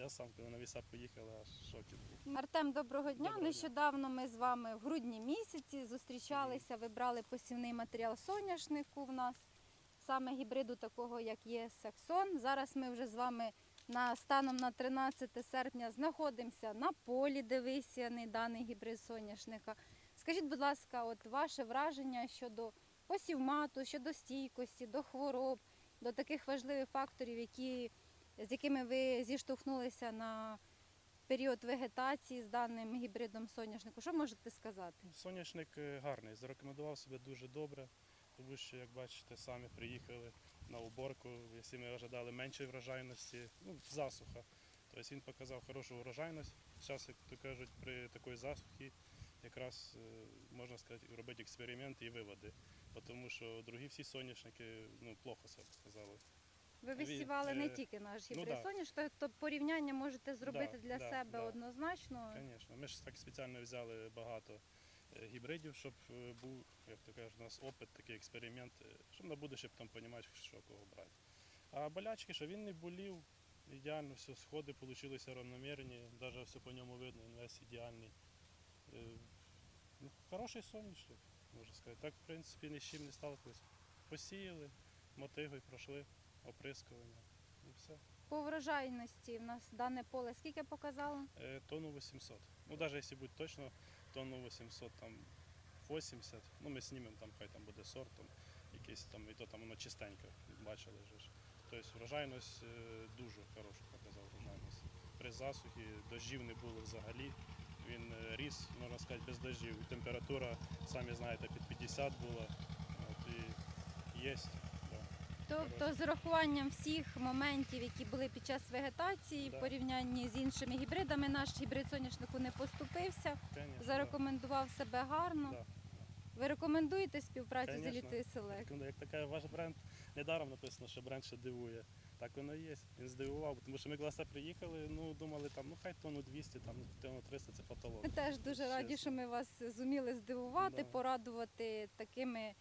Я сам, коли на віса поїхали, аж шокі був. Артем, доброго дня. Доброго дня. Нещодавно ми з вами в грудні місяці зустрічалися. Ви брали посівний матеріал соняшнику в нас, саме гібриду такого, як є Саксон. Зараз ми вже з вами на станом на 13 серпня знаходимося на полі, де висіяний даний гібрид соняшника. Скажіть, будь ласка, от ваше враження щодо посівмату, щодо стійкості, до хвороб, до таких важливих факторів, які, з якими ви зіштовхнулися на період вегетації з даним гібридом соняшнику. Що можете сказати? Соняшник е, гарний, зарекомендував себе дуже добре, тому що, як бачите, самі приїхали на уборку, якщо ми ожидали меншої врожайності, ну, засуха. Тобто він показав хорошу врожайність. Зараз, як то кажуть, при такій засухі якраз е, можна сказати, робити експерименти і виводи. Тому що другі всі соняшники ну, плохо себе сказали. Ви висівали не е, тільки наш ну гібрид да. соняшник, тобто порівняння можете зробити Да, для да, себе да. однозначно. Звісно, ми ж так спеціально взяли багато е, гібридів, щоб е, був, як то кажуть, у нас опит, такий експеримент, е, щоб на будущее потім розуміти, що кого брати. А болячки, що він не болів, ідеально все, сходи вийшли рівномірні, навіть все по ньому видно, він весь ідеальний. Е, Ну, хороший соняшник, можна сказати. Так, в принципі, ні з чим не сталкивалися. Посіяли, мотигою пройшли, оприскування. І все. По врожайності в нас дане поле скільки показало? Е, Тонну 800. Ну, навіть якщо бути точно, тонну 800, там 80. Ну, ми знімемо, там хай там буде сорт, там, якийсь там, і то там воно чистенько, бачили ж. Тобто врожайність е, дуже хорошу показав врожайність. При засухі дощів не було взагалі. Він е, ріс, можна сказати, без дощів. І Температура, самі знаєте, під 50 була. От, і є. Тобто з урахуванням всіх моментів, які були під час вегетації, в порівнянні з іншими гібридами, наш гібрид соняшнику не поступився, Конечно, зарекомендував себе гарно. Да. Ви рекомендуєте співпрацю з Конечно. елітою Селект? Як така ваш бренд, недаром написано, що бренд ще дивує. Так воно і є. Він здивував, тому що ми це приїхали, ну думали, там, ну хай тонну 200, там, тонну 300 це Ми теж дуже раді, Чесно. що ми вас зуміли здивувати, Да. порадувати такими,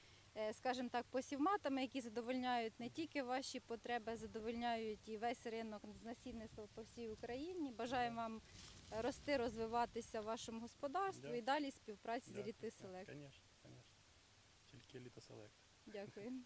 скажімо так, посівматами, які задовольняють не тільки ваші потреби, задовольняють і весь ринок з насінництва по всій Україні. Бажаємо вам рости, розвиватися в вашому господарству і далі співпраці з Дякую. Еліти Селект. Звісно, звісно. Тільки Літа селект. Дякую.